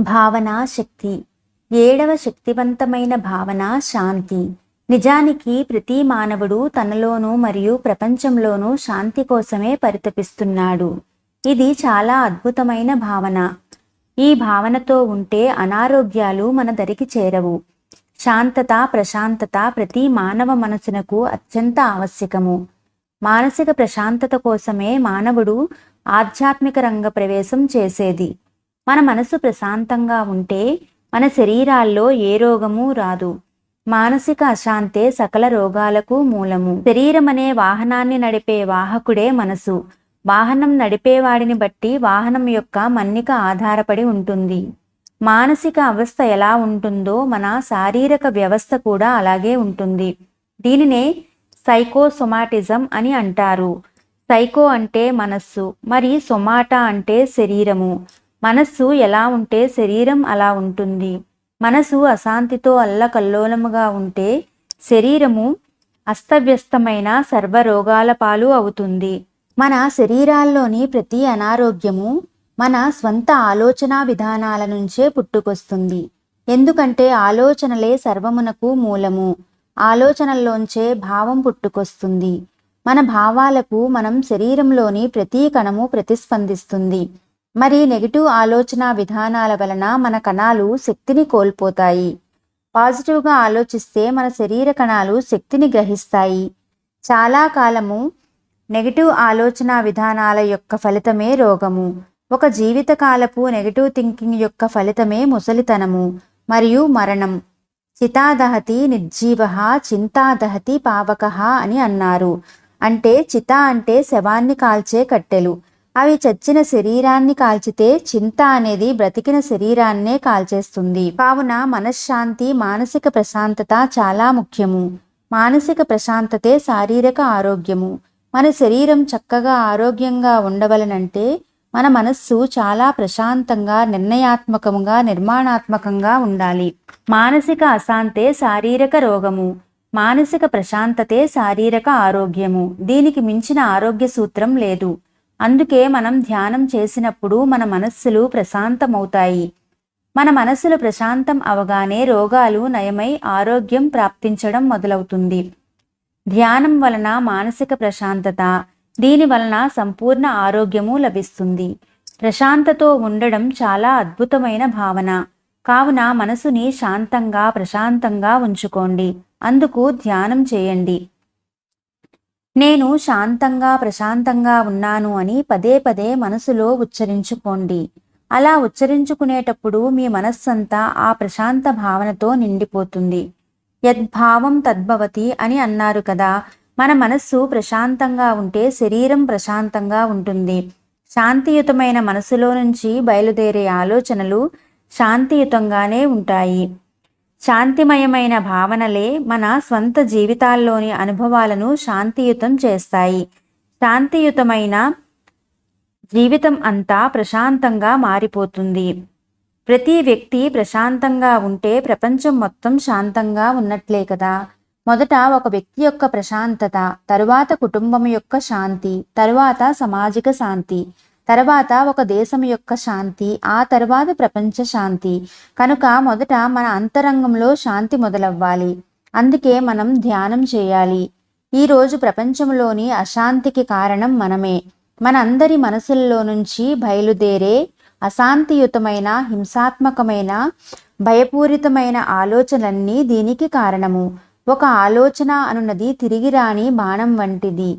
భావనా శక్తి ఏడవ శక్తివంతమైన భావన శాంతి నిజానికి ప్రతి మానవుడు తనలోనూ మరియు ప్రపంచంలోనూ శాంతి కోసమే పరితపిస్తున్నాడు. ఇది చాలా అద్భుతమైన భావన. ఈ భావనతో ఉంటే అనారోగ్యాలు మన దరికి చేరవు. శాంతత ప్రశాంతత ప్రతి మానవ మనసునకు అత్యంత ఆవశ్యకము. మానసిక ప్రశాంతత కోసమే మానవుడు ఆధ్యాత్మిక రంగ ప్రవేశం చేసేది. మన మనసు ప్రశాంతంగా ఉంటే మన శరీరాల్లో ఏ రోగము రాదు. మానసిక అశాంతే సకల రోగాలకు మూలము. శరీరం అనే వాహనాన్ని నడిపే వాహకుడే మనసు. వాహనం నడిపేవాడిని బట్టి వాహనం యొక్క మన్నిక ఆధారపడి ఉంటుంది. మానసిక అవస్థ ఎలా ఉంటుందో మన శారీరక వ్యవస్థ కూడా అలాగే ఉంటుంది. దీనినే సైకోసొమాటిజం అని అంటారు. సైకో అంటే మనస్సు మరి సొమాటా అంటే శరీరము. మనస్సు ఎలా ఉంటే శరీరం అలా ఉంటుంది. మనసు అశాంతితో అల్లకల్లోలముగా ఉంటే శరీరము అస్తవ్యస్తమైన సర్వరోగాల పాలు అవుతుంది. మన శరీరాల్లోని ప్రతి అనారోగ్యము మన స్వంత ఆలోచన విధానాల నుంచే పుట్టుకొస్తుంది. ఎందుకంటే ఆలోచనలే సర్వమునకు మూలము. ఆలోచనల్లోంచే భావం పుట్టుకొస్తుంది. మన భావాలకు మనం శరీరంలోని ప్రతి కణము ప్రతిస్పందిస్తుంది. మరి నెగిటివ్ ఆలోచన విధానాల వలన మన కణాలు శక్తిని కోల్పోతాయి. పాజిటివ్గా ఆలోచిస్తే మన శరీర కణాలు శక్తిని గ్రహిస్తాయి. చాలా కాలము నెగిటివ్ ఆలోచన విధానాల యొక్క ఫలితమే రోగము. ఒక జీవితకాలపు నెగిటివ్ థింకింగ్ యొక్క ఫలితమే ముసలితనము మరియు మరణం. చితాదహతి నిర్జీవ చింతాదహతి పావక అని అన్నారు. అంటే చిత అంటే శవాన్ని కాల్చే కట్టెలు. అవి చచ్చిన శరీరాన్ని కాల్చితే చింత అనేది బ్రతికిన శరీరాన్నే కాల్చేస్తుంది. కావున మనశ్శాంతి మానసిక ప్రశాంతత చాలా ముఖ్యము. మానసిక ప్రశాంతతే శారీరక ఆరోగ్యము. మన శరీరం చక్కగా ఆరోగ్యంగా ఉండవలనంటే మన మనస్సు చాలా ప్రశాంతంగా నిర్ణయాత్మకంగా నిర్మాణాత్మకంగా ఉండాలి. మానసిక అశాంతే శారీరక రోగము. మానసిక ప్రశాంతతే శారీరక ఆరోగ్యము. దీనికి మించిన ఆరోగ్య సూత్రం లేదు. అందుకే మనం ధ్యానం చేసినప్పుడు మన మనస్సులు ప్రశాంతమవుతాయి. మన మనస్సులు ప్రశాంతం అవగానే రోగాలు నయమై ఆరోగ్యం ప్రాప్తించడం మొదలవుతుంది. ధ్యానం వలన మానసిక ప్రశాంతత దీని వలన సంపూర్ణ ఆరోగ్యము లభిస్తుంది. ప్రశాంతతో ఉండడం చాలా అద్భుతమైన భావన. కావున మనసుని శాంతంగా ప్రశాంతంగా ఉంచుకోండి. అందుకు ధ్యానం చేయండి. నేను శాంతంగా ప్రశాంతంగా ఉన్నాను అని పదే పదే మనసులో ఉచ్చరించుకోండి. అలా ఉచ్చరించుకునేటప్పుడు మీ మనస్సంతా ఆ ప్రశాంత భావనతో నిండిపోతుంది. యద్భావం తద్భవతి అని అన్నారు కదా మన మనస్సు ప్రశాంతంగా ఉంటే శరీరం ప్రశాంతంగా ఉంటుంది. శాంతియుతమైన మనసులో నుంచి బయలుదేరే ఆలోచనలు శాంతియుతంగానే ఉంటాయి. శాంతిమయమైన భావనలే మన స్వంత జీవితాల్లోని అనుభవాలను శాంతియుతం చేస్తాయి. శాంతియుతమైన జీవితం అంతా ప్రశాంతంగా మారిపోతుంది. ప్రతి వ్యక్తి ప్రశాంతంగా ఉంటే ప్రపంచం మొత్తం శాంతంగా ఉన్నట్లే కదా. మొదట ఒక వ్యక్తి యొక్క ప్రశాంతత తరువాత కుటుంబం యొక్క శాంతి తరువాత సామాజిక శాంతి తర్వాత ఒక దేశం యొక్క శాంతి ఆ తర్వాత ప్రపంచ శాంతి. కనుక మొదట మన అంతరంగంలో శాంతి మొదలవ్వాలి. అందుకే మనం ధ్యానం చేయాలి. ఈరోజు ప్రపంచంలోని అశాంతికి కారణం మనమే. మన అందరి మనసుల్లో నుంచి బయలుదేరే అశాంతియుతమైన హింసాత్మకమైన భయపూరితమైన ఆలోచనలన్నీ దీనికి కారణము. ఒక ఆలోచన అనున్నది తిరిగి రాని బాణం వంటిది.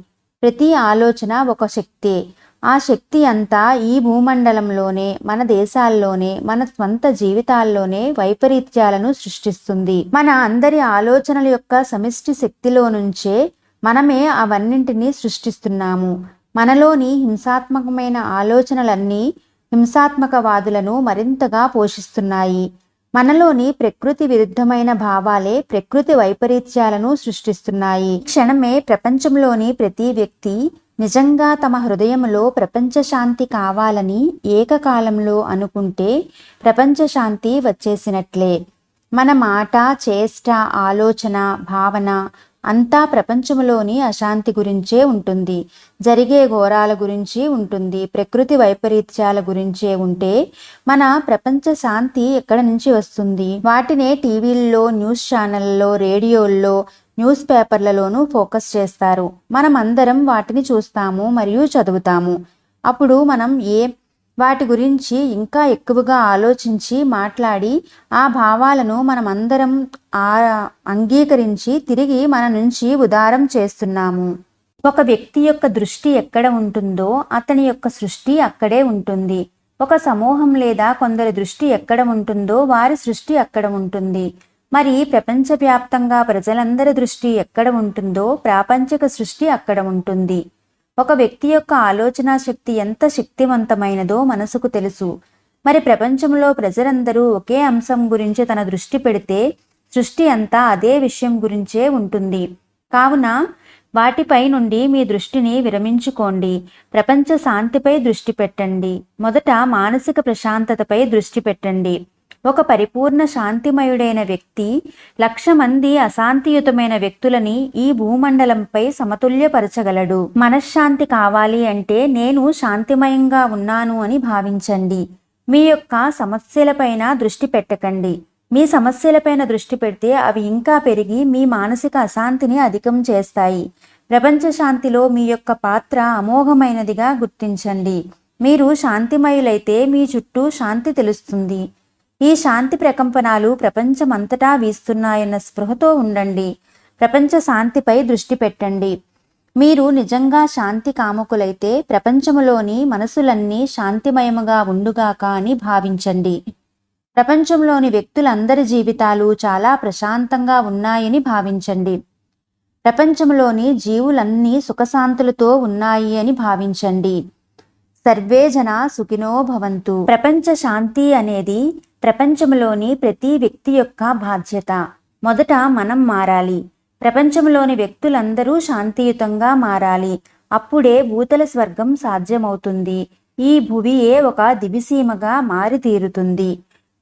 ప్రతి ఆలోచన ఒక శక్తే. ఆ శక్తి అంతా ఈ భూమండలంలోనే మన దేశాల్లోనే మన స్వంత జీవితాల్లోనే వైపరీత్యాలను సృష్టిస్తుంది. మన అందరి ఆలోచనల యొక్క సమిష్టి శక్తిలో నుంచే మనమే అవన్నింటినీ సృష్టిస్తున్నాము. మనలోని హింసాత్మకమైన ఆలోచనలన్నీ హింసాత్మకవాదులను మరింతగా పోషిస్తున్నాయి. మనలోని ప్రకృతి విరుద్ధమైన భావాలే ప్రకృతి వైపరీత్యాలను సృష్టిస్తున్నాయి. క్షణమే ప్రపంచంలోని ప్రతి వ్యక్తి నిజంగా తమ హృదయంలో ప్రపంచ శాంతి కావాలని ఏకకాలంలో అనుకుంటే ప్రపంచ శాంతి వచ్చేసినట్లే. మన మాట చేష్ట ఆలోచన భావన అంతా ప్రపంచంలోని అశాంతి గురించే ఉంటుంది. జరిగే ఘోరాల గురించి ఉంటుంది. ప్రకృతి వైపరీత్యాల గురించే ఉంటే మన ప్రపంచ శాంతి ఎక్కడ నుంచి వస్తుంది? వాటినే టీవీల్లో న్యూస్ ఛానల్లో రేడియోల్లో న్యూస్ పేపర్లలోనూ ఫోకస్ చేస్తారు. మనం అందరం వాటిని చూస్తాము మరియు చదువుతాము. అప్పుడు మనం ఏ వాటి గురించి ఇంకా ఎక్కువగా ఆలోచించి మాట్లాడి ఆ భావాలను మనమందరం ఆ అంగీకరించి తిరిగి మన నుంచి ఉదారం చేస్తున్నాము. ఒక వ్యక్తి యొక్క దృష్టి ఎక్కడ ఉంటుందో అతని యొక్క సృష్టి అక్కడే ఉంటుంది. ఒక సమూహం లేదా కొందరి దృష్టి ఎక్కడ ఉంటుందో వారి సృష్టి అక్కడ ఉంటుంది. మరి ప్రపంచవ్యాప్తంగా ప్రజలందరి దృష్టి ఎక్కడ ఉంటుందో ప్రాపంచిక సృష్టి అక్కడ ఉంటుంది. ఒక వ్యక్తి యొక్క ఆలోచన శక్తి ఎంత శక్తివంతమైనదో మనసుకు తెలుసు. మరి ప్రపంచంలో ప్రజలందరూ ఒకే అంశం గురించి తన దృష్టి పెడితే సృష్టి అంతా అదే విషయం గురించే ఉంటుంది. కావున వాటిపై నుండి మీ దృష్టిని విరమించుకోండి. ప్రపంచ శాంతిపై దృష్టి పెట్టండి. మొదట మానసిక ప్రశాంతతపై దృష్టి పెట్టండి. ఒక పరిపూర్ణ శాంతిమయుడైన వ్యక్తి లక్ష మంది అశాంతియుతమైన వ్యక్తులని ఈ భూమండలంపై సమతుల్యపరచగలడు. మనశ్శాంతి కావాలి అంటే నేను శాంతిమయంగా ఉన్నాను అని భావించండి. మీ యొక్క సమస్యలపైన దృష్టి పెట్టకండి. మీ సమస్యలపైన దృష్టి పెడితే అవి ఇంకా పెరిగి మీ మానసిక అశాంతిని అధికం చేస్తాయి. ప్రపంచ శాంతిలో మీ యొక్క పాత్ర అమోఘమైనదిగా గుర్తించండి. మీరు శాంతిమయులైతే మీ చుట్టూ శాంతి తెలుస్తుంది. ఈ శాంతి ప్రకంపనాలు ప్రపంచమంతటా వీస్తున్నాయన్న స్పృహతో ఉండండి. ప్రపంచ శాంతిపై దృష్టి పెట్టండి. మీరు నిజంగా శాంతి కాముకులైతే ప్రపంచంలోని మనసులన్నీ శాంతిమయముగా ఉండుగాక అని భావించండి. ప్రపంచంలోని వ్యక్తులందరి జీవితాలు చాలా ప్రశాంతంగా ఉన్నాయని భావించండి. ప్రపంచంలోని జీవులన్నీ సుఖశాంతులతో ఉన్నాయి అని భావించండి. సర్వే జన సుఖినో భవంతు. ప్రపంచ శాంతి అనేది ప్రపంచంలోని ప్రతి వ్యక్తి యొక్క బాధ్యత. మొదట మనం మారాలి. ప్రపంచంలోని వ్యక్తులందరూ శాంతియుతంగా మారాలి. అప్పుడే భూతల స్వర్గం సాధ్యమవుతుంది. ఈ భువియే ఒక దివిసీమగా మారితీరుతుంది.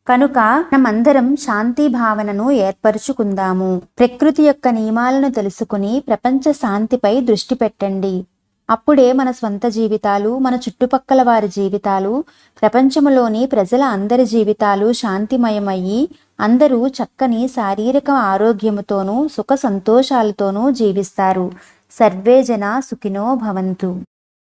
కనుక మనమందరం శాంతి భావనను ఏర్పరచుకుందాము. ప్రకృతి యొక్క నియమాలను తెలుసుకుని ప్రపంచ శాంతిపై దృష్టి పెట్టండి. అప్పుడే మన స్వంత జీవితాలు మన చుట్టుపక్కల వారి జీవితాలు ప్రపంచంలోని ప్రజల అందరి జీవితాలు శాంతిమయమయ్యి అందరూ చక్కని శారీరక ఆరోగ్యముతోనూ సుఖ సంతోషాలతోనూ జీవిస్తారు. సర్వే జన సుఖినో భవంతు.